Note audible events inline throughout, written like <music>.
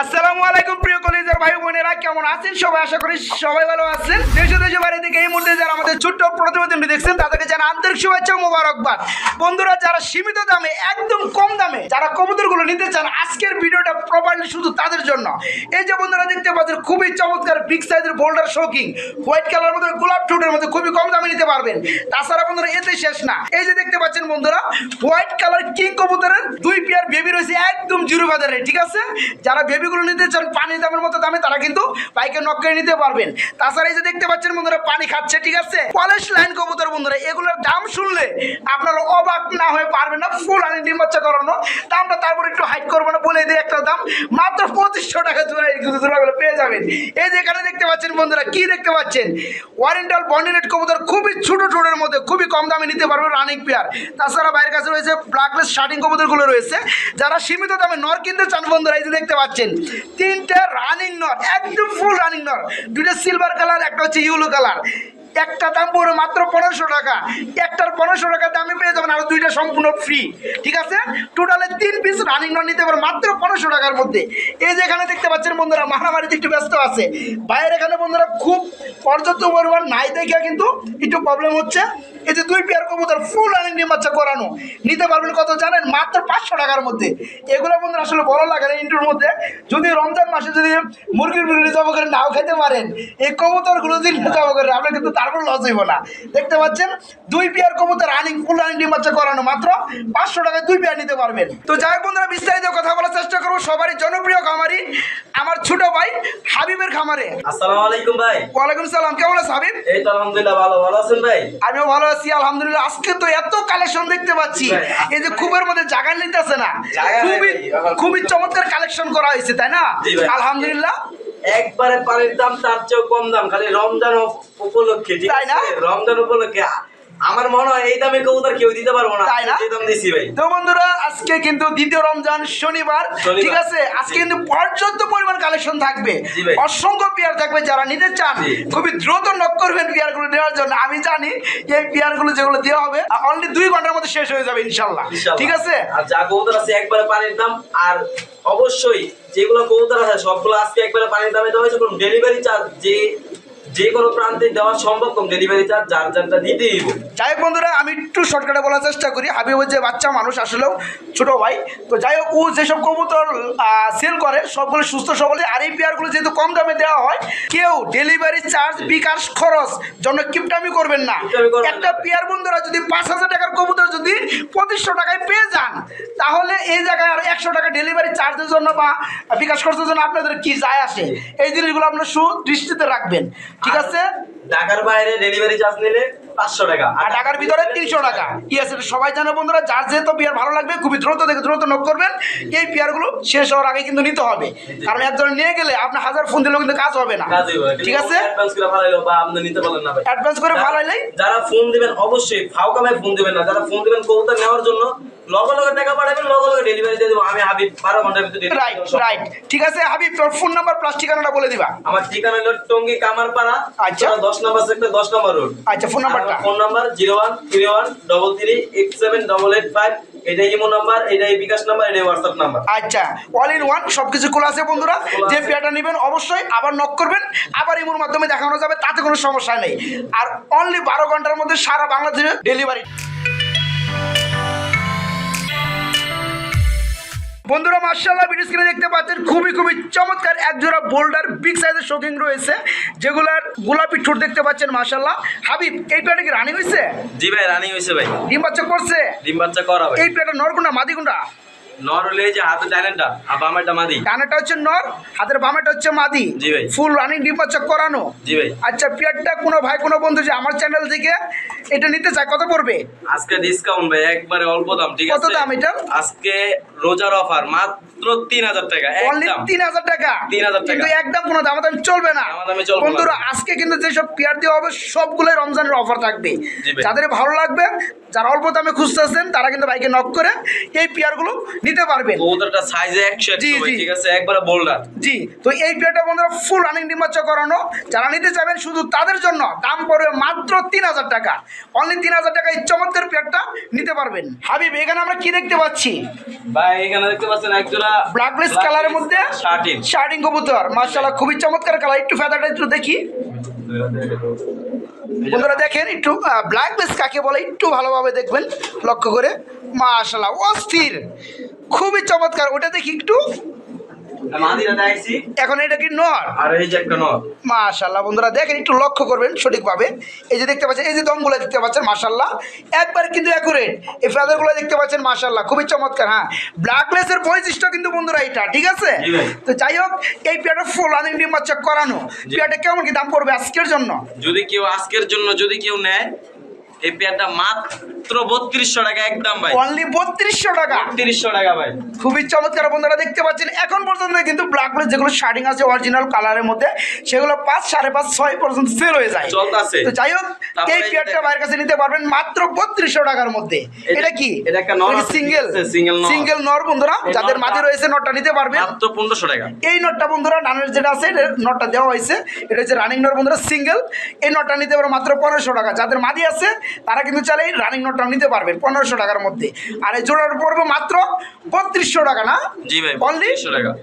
আসসালামু আলাইকুম কেমন আছেন? সবাই আশা করি সবাই ভালো আছেন। দেশে দেশে বাইরে থেকে এই মুহূর্তে যারা আমাদের ছোট্ট প্রতিবেদনটি দেখছেন, তাদেরকে জানা আন্তরিক শুভেচ্ছা মোবারকবাদ। বন্ধুরা, যারা সীমিত দামে, একদম কম দামে, যারা কবুতরগুলো নিতে চান, আজকের ভিডিওটা প্রপারলি শুধু তাদের জন্য। এই যে বন্ধুরা, দেখতে পাচ্ছেন, খুবই চমৎকার বিগ সাইজের বোল্ডার শোকিং হোয়াইট কালার মধ্যে, গোলাপ টুটের মধ্যে খুবই কম দামে নিতে পারবেন। তাছাড়া বন্ধুরা, এতে শেষ না। এই যে দেখতে পাচ্ছেন বন্ধুরা হোয়াইট কালার কিং কবুতরের দুই পেয়ার বেবি রয়েছে, একদম জিরো বাজারে, ঠিক আছে? যারা বেবিগুলো নিতে চান পানি দামের মতো দামে, তারা কিন্তু বাইকে নক নিতে পারবেন। তাছাড়া এই যে দেখতে পাচ্ছেন বন্ধুরা, পানি খাচ্ছে, ঠিক আছে? পলিশ লাইন কবুতর বন্ধুরা, এগুলোর দাম শুনলে আপনারা অবাক না হয়ে পারবেন না, ফুল আনি ডিম বাচ্চা করানো দামটা তারপর একটু হাইট করব না বলে দিই একটা দাম। মাত্র পঁচিশশো টাকা জোড়াই জোড়াগুলো পেয়ে যাবেন। এই যে এখানে দেখতে পাচ্ছেন বন্ধুরা, কি দেখতে পাচ্ছেন? ওয়ারেন্টাল বন্ডিনেট কবুতর, খুবই ছোট ছোটের মধ্যে, খুবই কম দামে নিতে পারবেন রানিং পেয়ার তাছাড়া বাইরের কাছে রয়েছে ব্ল্যাকলেস শার্টিং কবুতরগুলো রয়েছে। যারা সীমিত দামে নর কিনতে চান বন্ধুরা, এই যে দেখতে পাচ্ছেন, তিনটে রানিং নর, একদম ফুল রানিং নর দুইটা সিলভার কালার একটা হচ্ছে ইয়েলো কালার একটা দাম পড়বে মাত্র পনেরোশো টাকা। একটার পনেরোশো টাকা দামে পেয়ে যাবেন আর দুইটা সম্পূর্ণ ফ্রি ঠিক আছে? টোটালে তিন পিস রানিং নন নিতে পারবেন মাত্র পনেরোশো টাকার মধ্যে। এই যে এখানে দেখতে পাচ্ছেন বন্ধুরা, মারামারিতে একটু ব্যস্ত আছে। বাইরে এখানে বন্ধুরা খুব পর্যাপ্ত পরিমাণ নাই দেখে কিন্তু একটু প্রবলেম হচ্ছে। এই যে দুই পেয়ার কবুতর ফুল রানিং ডিম বাচ্চা করানো। নিতে পারবেন কত জানেন? মাত্র পাঁচশো টাকার মধ্যে। এগুলো বন্ধুরা আসলে বড় লাগে না ইন্টুর মধ্যে। যদি রমজান মাসে যদি মুরগির মুরগি জমা করে নাও খেতে পারেন, এই কবুতরগুলো যদি জমা করে, আপনার কিন্তু তারপর লস হইব না। দেখতে পাচ্ছেন দুই পেয়ার কবুতর রানিং ফুল রানিং ডিম বাচ্চা করানো মাত্র। পাঁচশো টাকায় দুই পেয়ার নিতে পারবেন। তো যাই বন্ধুরা বিস্তারিত কথা বলার চেষ্টা করব। সবারই জনপ্রিয় খামারি আমার ছোট ভাই হাবিবের খামারে। আসসালামু আলাইকুম ভাই। ওয়ালাইকুম সালাম কেমন আছে হাবিব? এই তো আলহামদুলিল্লাহ ভালো। ভালো আছেন ভাই? আমিও ভালো আছি আলহামদুলিল্লাহ। আজকে তো এত কালেকশন দেখতে পাচ্ছি। এই যে খুবের মধ্যে জায়গা নিতেছে না। খুবই খুবই চমৎকার কালেকশন করা হয়েছে তাই না? আলহামদুলিল্লাহ। একবারে পানির দাম তার চেয়েও কম দাম খালি রমজান উপলক্ষে তাই না? রমজান উপলক্ষে আমার মনে হয় এই দামে কবুতর কেউ দিতে পারব না। তাই না? এই দাম দিছি ভাই। তো বন্ধুরা আজকে কিন্তু দ্বিতীয় রমজান শনিবার। ঠিক আছে? আজকে কিন্তু পর্যাপ্ত পরিমাণ কালেকশন থাকবে। অসংখ্য পেয়ার থাকবে যারা নিতে চান। খুবই দ্রুত নক করবেন পেয়ারগুলো নেওয়ার জন্য। আমি জানি এই পেয়ারগুলো যেগুলো দেওয়া হবে অনলি দুই ঘণ্টার মধ্যে শেষ হয়ে যাবে ইনশাল্লাহ। ঠিক আছে? আর যা কবুতর আছে একবারে পানির দাম। আর অবশ্যই যেগুলো কবুতর আছে সবগুলো আজকে একবারে পানির দামে দেওয়া হয়েছে। কোনো ডেলিভারি চার্জ যে যে কোনো প্রান্তে দেওয়া সম্ভব কম ডেলিভারি চার্জ যার যারটা দিতেই যাই হোক বন্ধুরা আমি একটু শর্টকাটে বলার চেষ্টা করি। হাবিব যে বাচ্চা মানুষ আসলেও ছোট ভাই। তো যাই হোক ও যেসব কবুতর সেল করে সবগুলো সুস্থ সবলে আর এই পেয়ারগুলো যেহেতু কম দামে দেওয়া হয় কেউ ডেলিভারি চার্জ বিকাশ খরচ জন্য কিপটামি করবেন না। একটা পেয়ার বন্ধুরা যদি পাঁচ হাজার টাকার কবুতর যদি পঁচিশশো টাকায় পেয়ে যান তাহলে এই জায়গায় আর একশো টাকা ডেলিভারি চার্জের জন্য বা বিকাশ খরচের জন্য আপনাদের কি যায় আসে? এই জিনিসগুলো আপনার সুদৃষ্টিতে রাখবেন। ঠিক আছে? ঢাকার বাইরে ডেলিভারি চার্জ নিলে পাঁচশো টাকা। আর ঢাকার ভিতরে তিনশো টাকা। ঠিক আছে সবাই জানে বন্ধুরা যার যেহেতু পেয়ার ভালো লাগবে খুবই দ্রুত থেকে দ্রুত নক করবেন। এই পেয়ারগুলো শেষ হওয়ার আগে কিন্তু নিতে হবে। কারণ একজন নিয়ে গেলে আপনার হাজার ফোন দিলেও কিন্তু কাজ হবে না। ঠিক আছে? অ্যাডভান্স করে ভালো যারা- ফোন দিবেন অবশ্যই ফাও কামায় ফোন দিবেন না। যারা ফোন দিবেন কবুতর নেওয়ার জন্য লগে লগে টাকা পাঠাবেন লগে লগে ডেলিভারি দিয়ে দেবো আমি হাবিব বারো ঘণ্টার ভিতরে রাইট রাইট ঠিক আছে হাবিব তোর ফোন নাম্বার প্লাস ঠিকানাটা বলে দিবা। আমার ঠিকানা হলো টঙ্গী কামারপাড়া আচ্ছা। দশ নম্বর সেক্টর দশ নম্বর রোড আচ্ছা ফোন নাম্বারটা phone number zero one three one double three eight seven double eight five এটাই ইমো নাম্বার এটাই বিকাশ নাম্বার এটাই হোয়াটসঅ্যাপ নাম্বার আচ্ছা অল ইন ওয়ান সব কিছু খোলা আছে বন্ধুরা? যে আছে। পেয়ারটা নেবেন অবশ্যই আবার নক করবেন। আবার ইমোর মাধ্যমে দেখানো যাবে তাতে কোনো সমস্যা নেই। আর অনলি বারো ঘণ্টার মধ্যে সারা বাংলাদেশে ডেলিভারি বন্ধুরা মার্শাল্লাহ ভিডিও স্ক্রিনে দেখতে পাচ্ছেন খুবই খুবই চমৎকার একজোড়া বোল্ডার বিগ সাইজের শোকিং রয়েছে যেগুলার গোলাপি ঠোঁট দেখতে পাচ্ছেন মার্শাল্লাহ হাবিব এই প্লেটে কি রানিং হয়েছে জি ভাই রানিং হয়েছে ভাই। ডিম বাচ্চা করছে? ডিম বাচ্চা করা এই প্লেটে নরকুন্ডা মাদিকুন্ডা নর হলে যে হাতে ডাইনেনটা আর বামেরটা মাদি। ডানাটা হচ্ছে নর হাতের বামেটা হচ্ছে মাদি। জি ভাই। ফুল রানিং ডিম বাচ্চা করানো। জি ভাই। আচ্ছা পেয়ারটা কোনো ভাই কোনো বন্ধু যে আমার চ্যানেল থেকে এটা নিতে চায় কত পড়বে? আজকে ডিসকাউন্ট ভাই একবারে অল্প দাম ঠিক কত আছে? দাম এটা? আজকে রোজার অফার মাত্র তিন হাজার টাকা তিন হাজার টাকা? 3,000 টাকা। একদম কোনো দামাদামি চলবে চলবে না। বন্ধুরা আজকে কিন্তু যেসব পেয়ার দেওয়া হবে সবগুলোই রমজানের অফার থাকবে। যাদের ভালো লাগবে যারা অল্প দামে খুঁজতেছেন তারা কিন্তু বাইকে নক করে এই পেয়ারগুলো নিতে পারবেন। কবুতরটা সাইজে একশো জি, জি। ঠিক আছে? একবারে বোল্ডার জি তো এই পেয়ারটা বন্ধুরা ফুল রানিং ডিম করানো। যারা নিতে চাবেন শুধু তাদের জন্য দাম পড়বে মাত্র তিন হাজার টাকা। অনলি তিন হাজার টাকা এই চমৎকার পেয়ারটা নিতে পারবেন। হাবিব এখানে আমরা কি দেখতে পাচ্ছি? ভাই এখানে দেখতে পাচ্ছেন একজোড়া ব্ল্যাকলেস কালারের মধ্যে শার্টিং কবুতর মার্শাল্লাহ খুবই চমৎকার কালার একটু ফেদারটা একটু দেখি। বন্ধুরা দেখেন একটু ব্ল্যাক ব্ল্যাকলেস কাকে বলে একটু ভালোভাবে দেখবেন লক্ষ্য করে। মাশাল্লাহ অস্থির। খুবই চমৎকার। ওটা দেখি একটু। এখন এটা কি নর? আর এই যে একটা নথ মাশাল্লাহ বন্ধুরা দেখেন একটু লক্ষ্য করবেন সঠিকভাবে। এই যে দেখতে পাচ্ছেন এই যে দমগুলো দেখতে পাচ্ছেন মাশাল্লাহ একবার কিন্তু অ্যাকুরেট এই ফেদারগুলো দেখতে পাচ্ছেন মাশাল্লাহ খুবই চমৎকার হ্যাঁ। ব্ল্যাকলেসের বৈশিষ্ট্য কিন্তু বন্ধুরা এটা ঠিক আছে? তো যাই হোক এই পেয়ারটা ফুল রানিং ডিম বাচ্চা করানো। পেয়ারটা কেমন কি দাম পড়বে আজকের জন্য? যদি কেউ আজকের জন্য যদি কেউ নেয় এই পেয়ারটা মাত্র বত্রিশশো টাকা একদম ভাই। অনলি বত্রিশশো টাকা। তিরিশশো টাকা ভাই। খুবই চমৎকার বন্ধুরা দেখতে পাচ্ছেন এখন পর্যন্ত কিন্তু ব্ল্যাকলেস যেগুলো শার্টিং আছে অরিজিনাল কালারের মধ্যে সেগুলো পাঁচ সাড়ে পাঁচ ছয় পর্যন্ত সেল হয়ে যায়। চলতেছে। তো যাই হোক এই পেয়ারটা বাইরের কাছে নিতে পারবেন মাত্র বত্রিশশো টাকার মধ্যে। এটা- কি? এটা একটা নর সিঙ্গেল নর। সিঙ্গেল নর বন্ধুরা যাদের মাঝে রয়েছে নটটা নিতে পারবেন। মাত্র পনেরোশো টাকা। এই নটটা বন্ধুরা ডানের যেটা আছে এটা নটটা দেওয়া হয়েছে। এটা হচ্ছে রানিং নট বন্ধুরা সিঙ্গেল এই নটটা নিতে পারবে মাত্র পনেরোশো টাকা। যাদের মাদি আছে তারা কিন্তু চাইলে রানিং নটটা নিতে পারবেন পনেরোশো টাকার মধ্যে। আর এই জোড়ার পড়বে মাত্র বত্রিশশো টাকা না? জি ভাই, অনলি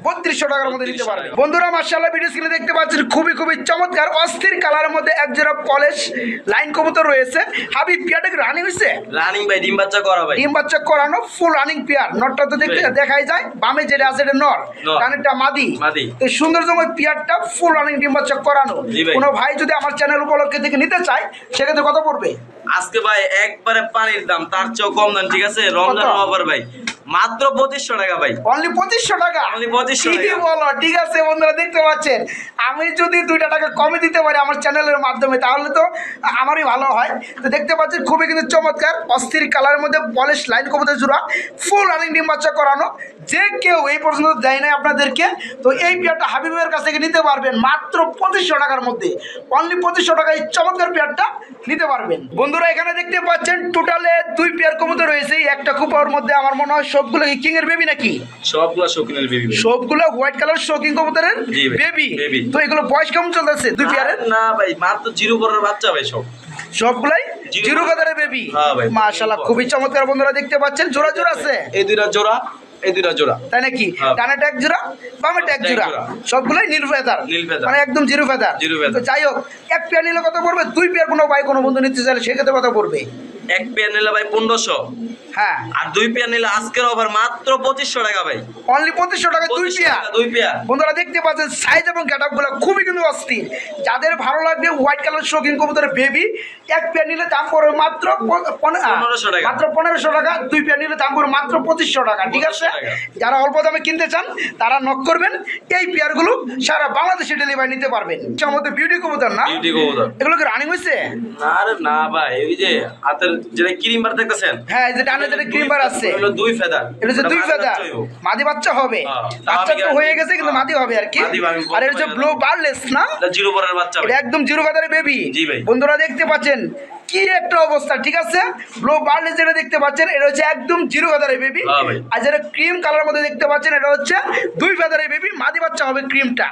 বত্রিশশো টাকার মধ্যে নিতে 3200 পারবেন বন্ধুরা মার্শাল্লাহ ভিডিও স্ক্রিনে দেখতে পাচ্ছেন খুবই খুবই চমৎকার অস্থির কালারের মধ্যে এক জোড়া পলিশ লাইন কবুতর রয়েছে। হাবিব পিয়াটা কি রানিং হয়েছে? রানিং ভাই ডিম বাচ্চা করা ভাই। ডিম বাচ্চা করানো ফুল রানিং পেয়ার নটটা তো দেখতে দেখাই যায়। বামে যেটা আছে এটা নর। নর। কানেরটা মাদি। মাদি। এই সৌন্দর্যময় পেয়ারটা ফুল রানিং ডিম বাচ্চা করানো। কোনো ভাই যদি আমার চ্যানেল উপলক্ষে থেকে নিতে চায় সেক্ষেত্রে কত পড়বে? আজকে ভাই একবারে পানির দাম তার চেয়েও কম দাম ঠিক আছে? রমজান? অফার ভাই। মাত্র পঁচিশশো টাকা ভাই। অনলি পঁচিশশো টাকা? 2500 কি বলো ঠিক আছে বন্ধুরা দেখতে পাচ্ছেন? আমি যদি দুইটা টাকা কমে দিতে পারি আমার চ্যানেলের মাধ্যমে তাহলে তো আমারই ভালো হয়। তো দেখতে পাচ্ছেন খুবই কিন্তু চমৎকার অস্থির কালারের মধ্যে পলিশ লাইন কবুতর জোড়া ফুল রানিং ডিম বাচ্চা করানো। যে কেউ এই পর্যন্ত দেয় নাই আপনাদেরকে তো এই পেয়ারটা হাবিবের কাছ থেকে নিতে পারবেন মাত্র পঁচিশশো টাকার মধ্যে। অনলি পঁচিশশো টাকায় এই চমৎকার পেয়ারটা নিতে পারবেন। বন্ধুরা এখানে দেখতে পাচ্ছেন টোটালে দুই পেয়ার কবুতর রয়েছে একটা কুপার মধ্যে আমার মনে হয় সবগুলো কিং এর বেবি নাকি? সবগুলা শৌখিনের বেবি সবগুলো হোয়াইট কালার শোকিং কবুতরের জি ভাই, বেবি baby। তো এগুলো বয়স কেমন চলতেছে দুই পেয়ারের না ভাই মাত্র জিরো পরের বাচ্চা ভাই সব। সবগুলাই জিরো জিরো কালারের বেবি হ্যাঁ ভাই। মাশাআল্লাহ খুবই চমৎকার বন্ধুরা দেখতে পাচ্ছেন জোড়া জোড়া আছে? এই দুইটা জোড়া। এই জোড়া। তাই নাকি? হ্যাঁ। ডানাটা এক জোড়া বামেটা এক এক জোড়া। জোড়া। নীল ফেদার। মানে একদম জিরো ফেদার। Zero feather। যাই হোক এক পেয়ার নিলে কত পড়বে? দুই পেয়ার কোনো ভাই কোনো বন্ধু নিতে চাইলে সেক্ষেত্রে কত পড়বে? এক পেয়ার নিলে ভাই পনেরোশো। হ্যাঁ। আর দুই পেয়ার নিলে আজকের অফার মাত্র পঁচিশশো টাকা ভাই। অনলি পঁচিশশো টাকা দুই পেয়ার। দুই পেয়ার। বন্ধুরা দেখতে পাচ্ছেন সাইজ এবং খুবই কিন্তু অস্থির। যাদের ভালো লাগবে হোয়াইট কালার শৌখিন কবুতরের বেবি এক পেয়ার নিলে দাম পড়বে মাত্র প- পনে- আহ, 1500 টাকা। মাত্র পনেরোশো টাকা দুই পেয়ার নিলে দাম পড়বে মাত্র পঁচিশশো টাকা ঠিক আছে? 2500 <laughs> টাকা। যারা অল্প দামে কিনতে চান তারা নক করবেন। এই পেয়ারগুলো সারা বাংলাদেশে ডেলিভারি নিতে পারবেন। আমাদের বিউটি কবুতর না? বিউটি কবুতর। এগুলো কি রানিং হয়েছে? না রে না ভাই ওই যে হাতের যেটা ক্রিম বার দেখতেছেন? হ্যাঁ এই যে ডানে যেটা ক্রিমবার আছে। হলো দুই ফেদার। এটা হচ্ছে দুই ফেদা মাদি বাচ্চা হবে। হ্যাঁ, বাচ্চা তো হয়ে গেছে কিন্তু মাদি হবে আর কি। আর পারি না। ব্লু বারলেস না? জিরো পরের বাচ্চা এটা একদম জিরো কাদারে বেবি জি ভাই। বন্ধুরা দেখতে পাচ্ছেন কি একটা অবস্থা ঠিক আছে? ব্লু বার্লেস যেটা দেখতে পাচ্ছেন এটা হচ্ছে একদম জিরো ফেদারের বেবি হ্যাঁ আর যেটা ক্রিম কালার মধ্যে দেখতে পাচ্ছেন এটা হচ্ছে দুই ফেদারের বেবি মাদি বাচ্চা হবে ক্রিমটা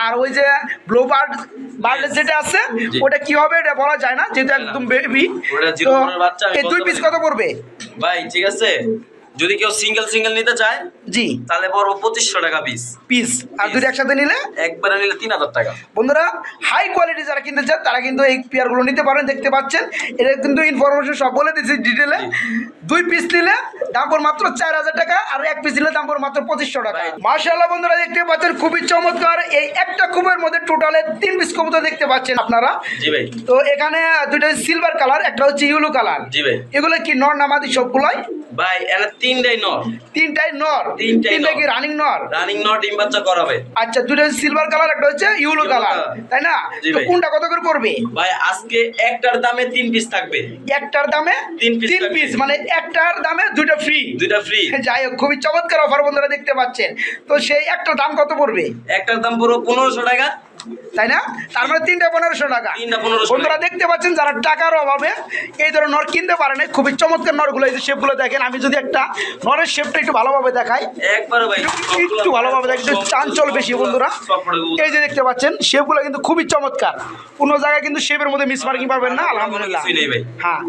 আর ওই যে ব্লু বার্ড বার্লেস যেটা আছে ওটা কি হবে এটা বলা যায় না যেহেতু একদম বেবি এই দুই পিস কত পড়বে? ভাই ঠিক আছে? যদি কেউ সিঙ্গেল সিঙ্গেল নিতে চায় জি। তাহলে পড়ব পঁচিশশো টাকা পিস পিস আর দুটো একসাথে নিলে? একবারে নিলে তিন হাজার টাকা। বন্ধুরা হাই কোয়ালিটি যারা কিনতে চান তারা কিন্তু এই পেয়ারগুলো নিতে পারেন দেখতে পাচ্ছেন। এটা কিন্তু ইনফরমেশন সব বলে দিচ্ছি ডিটেলে দুই পিস নিলে দাম পড় মাত্র চার হাজার টাকা আর এক পিস নিলে দাম পড় মাত্র পঁচিশশো টাকা. মার্শাল্লাহ বন্ধুরা দেখতে পাচ্ছেন খুবই চমৎকার। এই একটা কুবের মধ্যে টোটালে তিন পিস কবুতর দেখতে পাচ্ছেন আপনারা। জি ভাই। তো এখানে দুটো সিলভার কালার একটা হচ্ছে ইউলো কালার জি ভাই। এগুলো কি নর নামাদি সবগুলাই? ভাই এনে তিনটাই নর। তিনটাই নর? তিনটাই তিনটা কি রানিং নর? রানিং নট ডিম বাচ্চা করাবে। আচ্ছা দুটো সিলভার কালার একটা হচ্ছে ইউলো কালার তাই না? তো কোনটা কত করে পড়বে ভাই আজকে একটার দামে তিন পিস থাকবে। একটার দামে তিন piece তিন পিস মানে একটার দামে দুটো ফ্রি দুইটা ফ্রি যাই হোক খুবই চমৎকার অফার বন্ধুরা দেখতে পাচ্ছেন। তো সেই একটার দাম কত পড়বে? একটার দাম পুরো পনেরোশো টাকা। তাই না? তার মানে তিনটা পনেরোশো টাকা। তিনটা 1500 বন্ধুরা দেখতে পাচ্ছেন যারা টাকার অভাবে এই ধরনের নর কিনতে পারে না খুবই চমৎকার নরগুলো এই যে শেপগুলো দেখেন আমি যদি একটা নরের শেপটা একটু ভালোভাবে দেখাই। একটু ভালোভাবে দেখতে চাঞ্চল বেশি বন্ধুরা। এই যে দেখতে পাচ্ছেন শেপগুলো কিন্তু খুবই চমৎকার। কোনো জায়গায় কিন্তু শেপের মধ্যে মিস মার্কিং পাবেন না আলহামদুলিল্লাহ। হ্যাঁ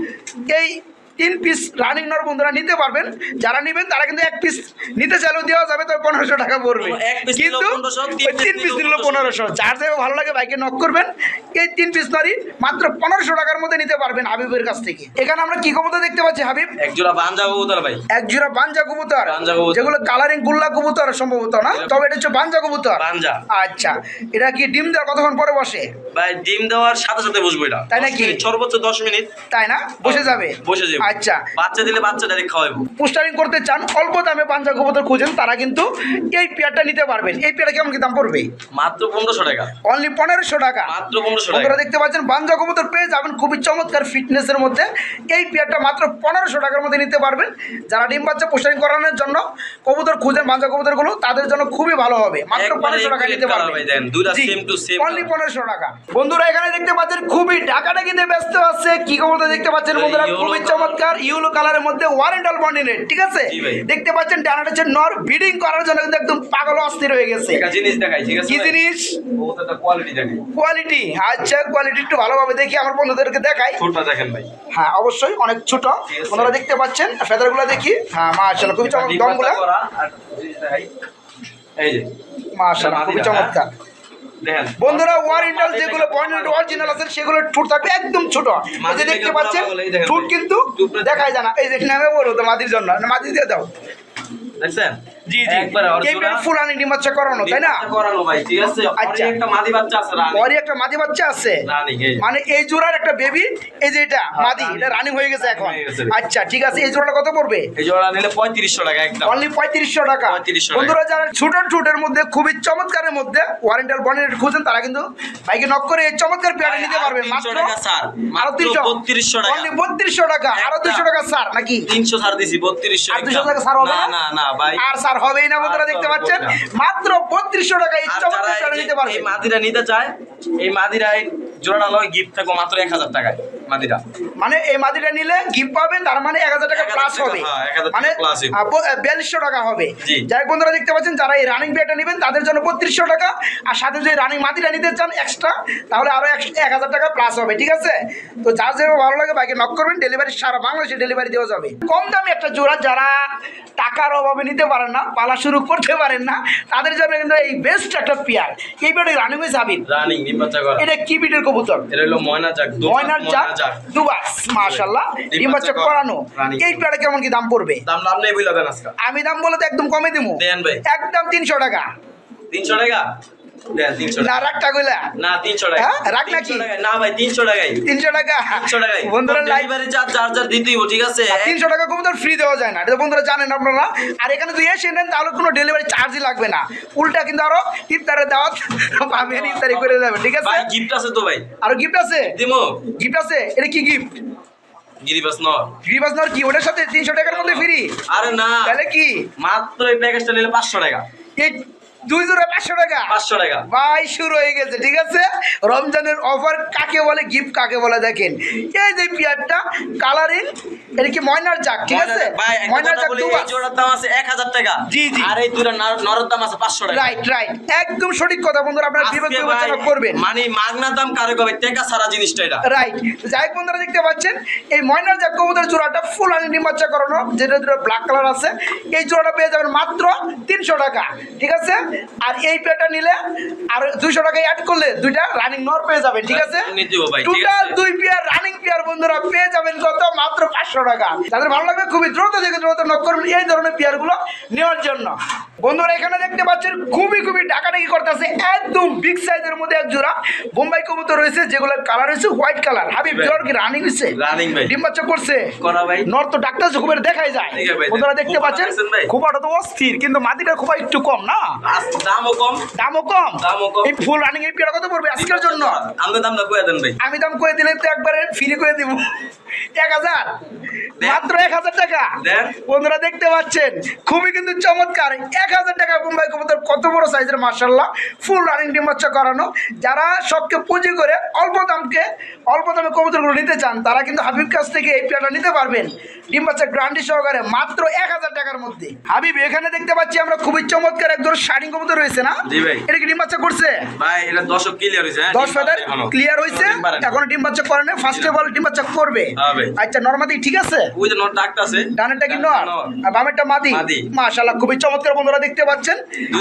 এই তিন পিস রানিং নর বন্ধুরা নিতে পারবেন। যারা নেবেন তারা কিন্তু এক পিস নিতে চাইলেও দেওয়া যাবে তবে পনেরোশো টাকা পড়বে। কিন্তু তিন পিস নিলেও পনেরোশো। যার যাবে ভালো লাগে বাইকে নক করবেন। এই তিন পিস নরি মাত্র পনেরোশো টাকার মধ্যে নিতে পারবেন হাবিবের কাছ থেকে। এখানে আমরা কি কবুতর দেখতে পাচ্ছি হাবিব? এক জোড়া বাঞ্জা কবুতর ভাই। এক জোড়া বাঞ্জা কবুতর। যেগুলো কালারিং গুল্লা কবুতর সম্ভবত না? তবে এটা হচ্ছে বাঞ্জা কবুতর। বাঞ্জা। আচ্ছা। এটা কি ডিম দেওয়ার কতক্ষণ পরে বসে? ভাই ডিম দেওয়ার সাথে সাথে বসবো এটা। তাই নাকি? সর্বোচ্চ দশ মিনিট। তাই না? বসে যাবে। বসে যাবে। আচ্ছা বাচ্চা দিলে বাচ্চা ডাইরেক্ট খাওয়াবো পোস্টারিং করতে চান অল্প দামে পাঞ্জা কবুতর খুঁজেন তারা কিন্তু এই পেয়ারটা নিতে পারবেন। এই পেয়ারটা কেমন কি দাম পড়বে? মাত্র পনেরোশো টাকা। অনলি পনেরোশো টাকা। মাত্র পনেরোশো টাকা। দেখতে পাচ্ছেন বাঞ্জা কবুতর পেয়ে যাবেন খুবই চমৎকার ফিটনেসের মধ্যে। এই পেয়ারটা মাত্র পনেরোশো টাকার মধ্যে নিতে পারবেন। যারা ডিম বাচ্চা পোস্টারিং করানোর জন্য কবুতর খুঁজেন বাঞ্জা কবুতরগুলো তাদের জন্য খুবই ভালো হবে। মাত্র পনেরোশো টাকা নিতে পারবেন। অনলি পনেরোশো টাকা। বন্ধুরা এখানে দেখতে পাচ্ছেন খুবই ডাকাডাকিতে ব্যস্ত আছে। কি কবুতর দেখতে পাচ্ছেন বন্ধুরা? খুবই colour। চমৎকার ইউলো কালারের মধ্যে ওয়ারেন্টাল বন্ডিনেট ঠিক আছে? দেখতে পাচ্ছেন ডানাটা হচ্ছে নর ব্রিডিং করার জন্য কিন্তু একদম পাগল অস্থির হয়ে গেছে। জিনিস দেখাই ঠিক আছে কি জিনিস? কোয়ালিটি দেখাই। কোয়ালিটি আচ্ছা কোয়ালিটি একটু ভালোভাবে দেখি আমার বন্ধুদেরকে দেখাই। ছোটটা দেখেন ভাই। হ্যাঁ অবশ্যই অনেক ছোট। আপনারা দেখতে পাচ্ছেন ফেদারগুলো দেখি। হ্যাঁ মাশাআল্লাহ খুবই চমৎকার দমগুলো। এই যে। মাশাআল্লাহ খুবই হ্যাঁ? চমৎকার। বন্ধুরা ওয়ারেন্টাল যেগুলো পয়েন্ট অরিজিনাল আছে সেগুলো ঠুট থাকবে একদম ছোট। মাঝে দেখতে পাচ্ছেন ঠুট কিন্তু দেখাই যায় না। এই দেখে আমি বলব তো মাদির জন্য মাদি দিয়ে দাও। দেখছেন? জি জি। একবারে এই পেয়ার ফুল আনি ডিম বাচ্চা করানো তাই না? করানো ভাই ঠিক আছে? আচ্ছা। একটা মাদি বাচ্চা আছে রানী। ওরই একটা মাদি বাচ্চা আছে? রানী মানে এই জোড়ার একটা বেবি এই যে এটা মাদি এটা রানিং হয়ে গেছে এখন। আচ্ছা ঠিক আছে এই জোড়াটা কত পড়বে? এই জোড়া নিলে পঁয়ত্রিশশো টাকা একদম। অনলি পঁয়ত্রিশশো টাকা। 3500 বন্ধুরা যারা ছোট ছোটের মধ্যে খুবই চমৎকারের মধ্যে ওয়ারেন্টাল খুঁজেন তারা কিন্তু বাইকে নক করে এই চমৎকার পেয়ারটা ভাই, নিতে পারবেন। মাত্র টাকা। আরও 3200 টাকা। অনলি বত্রিশশো টাকা। আরও স্যার নাকি? তিনশো ছাড় দিছি বত্রিশশো আর 200 টাকা হবে? না না। ভাই। আর স্যার হবেই না বন্ধুরা দেখতে পাচ্ছেন? মাত্র বত্রিশশো টাকা এই চমৎকার নিতে এই মাদিরা নিতে চায় এই মাদিরা এই জোড়াটা লয় গিফট থাকব মাত্র এক হাজার টাকায়। মাদিরা। মানে এই মাদিটা নিলে গিফট পাবেন তার মানে এক হাজার টাকা প্লাস হবে। হ্যাঁ, 1000 টাকা মানে বিয়াল্লিশশো টাকা হবে। যাই বন্ধুরা দেখতে পাচ্ছেন যারা এই রানিং নেবেন তাদের জন্য বত্রিশশো টাকা। আর সাথে যদি রানিং মাদিটা নিতে চান এক্সট্রা তাহলে আরও এক হাজার টাকা প্লাস হবে ঠিক আছে? তো যার যেভাবে ভালো লাগে বাইকে নক করবেন। ডেলিভারি সারা বাংলাদেশে ডেলিভারি দেওয়া যাবে। কম দামে একটা জোড়া যারা টাকার অভাবে নিতে পারেন না পালা শুরু করতে পারেন না তাদের জন্য কিন্তু এই বেস্ট একটা পেয়ার এই রানিং হয়েছে হাবিব। রানিং এটা কি বিটের কবুতর? এটা হলো ময়না যাক ময়নার জাত ডিম বাচ্চা করানো। এই পেয়ারে কেমন কি দাম পড়বে? দাম নাম নেই বুঝলা দেন আজকে। আমি দাম বলে তো একদম কমে দিবো একদম তিনশো টাকা। তিনশো টাকা? 300 আর এখানে যদি এসে নেন তাহলে কোনো ডেলিভারি চার্জই লাগবে না। উল্টা কিন্তু আরও দাওয়াত পাবেন ইফতারি করে যাবে ঠিক আছে? গিফট আছে তো ভাই। আরও গিফট আছে? দিমো গিফট আছে? এটা কি গিফট গিরিবাস নর গ্রিবাস নর কি? ওটার সাথে তিনশো টাকার মধ্যে ফ্রি আরে না। তাহলে কি? মাত্র এই প্যাকেজটা নিলে পাঁচশো টাকা। এই দুই জোড়া পাঁচশো টাকা। পাঁচশো টাকা। ভাই শুরু হয়ে গেছে ঠিক আছে? রমজানের অফার কাকে বলে গিফট কাকে বলে দেখেন। এই যে পিয়ারটা কালারিং এটা কি ময়নার জাক ঠিক আছে? ময়নার কথা এই জোড়ার দাম আছে এক হাজার টাকা। জি, জি। আর এই দুটা দাম আছে পাঁচশো টাকা। রাইট রাইট একদম সঠিক কথা বন্ধুরা আপনারা বিবেক বিবেচনা করবেন। মানে মাগনা দাম কারে কবে টেকা সারা জিনিসটা এটা। রাইট যাই বন্ধুরা দেখতে পাচ্ছেন এই ময়নার জাক কবুতর জোড়াটা ফুল আনি ডিম্বাচ্চা করানো যেটা দুটো ব্ল্যাক কালার আছে এই জোড়াটা পেয়ে যাবেন মাত্র তিনশো টাকা ঠিক আছে? আর এই পেটা নিলে আর দুইশো টাকা অ্যাড করলে দুইটা রানিং নর পেয়ে যাবেন ঠিক আছে? টোটাল দুই পেয়ার রানিং পেয়ার বন্ধুরা পেয়ে যাবেন কত? মাত্র পাঁচশো টাকা। তাদের ভালো লাগবে খুবই দ্রুত থেকে দ্রুত নক করবেন এই ধরনের পেয়ারগুলো নেওয়ার জন্য। বন্ধুরা এখানে দেখতে পাচ্ছেন খুবই খুবই ডাকাডাকি করতেছে একদম বিগ সাইজের মধ্যে এক জোড়া বোম্বাই কবুতর রয়েছে যেগুলোর কালার হয়েছে হোয়াইট কালার হাবিব জোর কি রানিং হয়েছে Running ভাই। ডিম বাচ্চা করছে। করা ভাই। নর তো ডাক্তার খুবের দেখাই যায়। বন্ধুরা দেখতে পাচ্ছেন? তো অস্থির কিন্তু মাটিটা খোপা একটু কম না? দামও কম। দামও কম। দামও কম। এই ফুল রানিং এই পেয়ারা কত পড়বে আজকের জন্য? আমাদের দামটা কয়ে দেন ভাই। আমি দাম করে দিলে তো একবারে ফ্রি করে দিব। এক হাজার। মাত্র এক হাজার টাকা। বন্ধুরা দেখতে পাচ্ছেন? খুবই কিন্তু চমৎকার। এক হাজার টাকা বোম্বাই কবুতর কত বড় সাইজের মার্শাল্লাহ ফুল রানিং ডিম বাচ্চা করানো। যারা সবকে পুঁজি করে অল্প দামকে অল্প দামে কবুতরগুলো নিতে চান তারা কিন্তু হাবিব কাছ থেকে এই পেয়ারটা নিতে পারবেন। ডিম বাচ্চা গ্রান্ডি সহকারে মাত্র এক হাজার টাকার মধ্যে। হাবিব এখানে দেখতে পাচ্ছি আমরা খুবই চমৎকার এক ধরনের শাড়ি কবুতর রয়েছে না? এটা কি ডিম বাচ্চা করছে? ভাই এটা দশক ক্লিয়ার হয়েছে? দশ এখনও। ক্লিয়ার হয়েছে। এখন ডিম বাচ্চা করে না ফার্স্টে বল ডিম বাচ্চা করবে। হ্যাঁ। আচ্ছা নর্মাদি ঠিক আছে? ওই যে নট ডাকটা আছে। ডানেরটা কি আর বামেরটা মাদি? মাদি। মাশাআল্লাহ খুবই চমৎকার বন্ধুরা। দেখতে পাচ্ছেন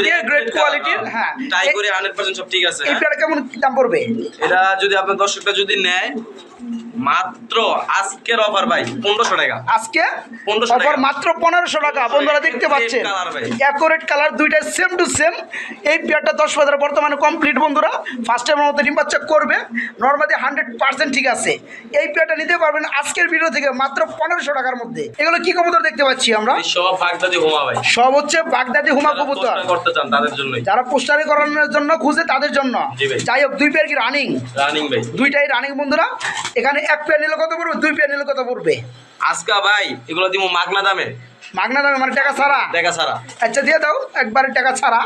এর গ্রেট কোয়ালিটির হ্যাঁ ট্রাই করে 100% সব ঠিক আছে এই হ্যাঁ। কেমন দাম পড়বে এটা যদি আপনার দর্শকটা যদি নেয় মাত্র আজকের অফার ভাই পনেরোশো টাকা। আজকে? 1500 অফার। মাত্র পনেরোশো টাকা। বন্ধুরা দেখতে পাচ্ছেন অ্যাকোরেট কালার দুইটা সেম টু সেম এই পেয়ারটা দশ বাজারে বর্তমানে কমপ্লিট বন্ধুরা। ফার্স্ট টাইমের মতো ডিম বাচ্চা করবে। নর্মালি হান্ড্রেড পার্সেন্ট ঠিক আছে। এই পেয়ারটা নিতে পারবেন আজকের ভিডিও থেকে মাত্র পনেরোশো টাকার মধ্যে। এগুলো কি কবুতর দেখতে পাচ্ছি আমরা? সব বাগদাদি হোমা ভাই। সব হচ্ছে বাগদাদি হুমা কবুতর। করতে চান তাদের জন্যই। যারা পোস্টারি করানোর জন্য খুঁজে তাদের জন্য। যাই হোক দুই পেয়ার কি রানিং রানিং ভাই। দুইটাই রানিং বন্ধুরা। এখানে এক পেয়ার নিলে কত পড়বে? দুই পেয়ার নিলে কত পড়বে? আজকা ভাই, এগুলো দিব মাগনা দামে। মাগনা দামে মানে টাকা ছাড়া। দেখা ছাড়া। আচ্ছা দিয়ে দাও একবারে টাকা ছাড়া।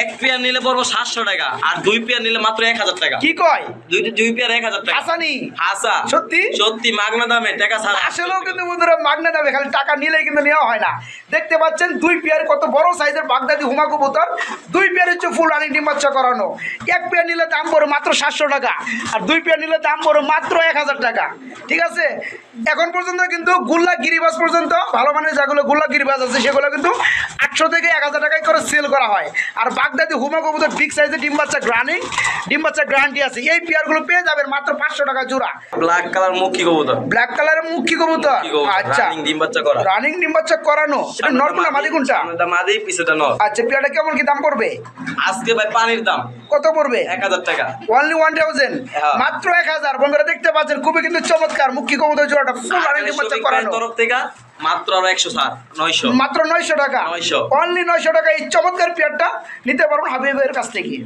এক পেয়ার নিলে পড়ব সাতশো টাকা আর দুই পেয়ার নিলে মাত্র এক হাজার টাকা। কি কয়? দুই দুই পেয়ার এক হাজার টাকা। আসানি হাসা। সত্যি? সত্যি মাগনা দামে টাকা ছাড়া। আসলেও কিন্তু বন্ধুরা মাগনা দামে খালি টাকা নিলেই কিন্তু নেওয়া হয় না। দেখতে পাচ্ছেন দুই পেয়ার কত বড় সাইজের বাগদাদি হুমা কবুতর। দুই পেয়ার হচ্ছে ফুল রানিং ডিম করানো। এক পেয়ার নিলে দাম পড়ে মাত্র সাতশো টাকা আর দুই পেয়ার নিলে দাম পড়ে মাত্র এক হাজার টাকা। ঠিক আছে? এখন পর্যন্ত কিন্তু গুল্লা গিরিবাস পর্যন্ত ভালো মানের যেগুলো গুল্লা গিরিবাস আছে সেগুলো কিন্তু আটশো থেকে এক হাজার টাকায় করে সেল করা হয়। আর বাগদাদি হুমা কবুতর বিগ সাইজের ডিম বাচ্চা গ্রানিং ডিম বাচ্চা গ্রান্টি আছে। এই পেয়ারগুলো পেয়ে যাবেন মাত্র পাঁচশো টাকা জোড়া। ব্ল্যাক কালার মুখী কবুতর। ব্ল্যাক কালারের মুখী কবুতর। আচ্ছা। ডিম বাচ্চা করা। রানিং ডিম বাচ্চা করানো। এটা নর্মাল মাদি কোনটা? মাদি পিছেটা নর আচ্ছা পেয়ারটা কেমন কি দাম পড়বে? আজকে ভাই পানির দাম। কত পড়বে? এক হাজার টাকা। Only one thousand. মাত্র এক হাজার। বন্ধুরা দেখতে পাচ্ছেন খুবই কিন্তু চমৎকার মুখী কবুতর জোড়াটা ফুল রানিং ডিম বাচ্চা করানো। তরফ থেকে মাত্র আরও একশো নয়শো। মাত্র নয়শো টাকা। 900 অনলি নয়শো টাকা। এই চমৎকার পেয়ারটা নিতে পারবেন হাবিবের কাছ থেকে।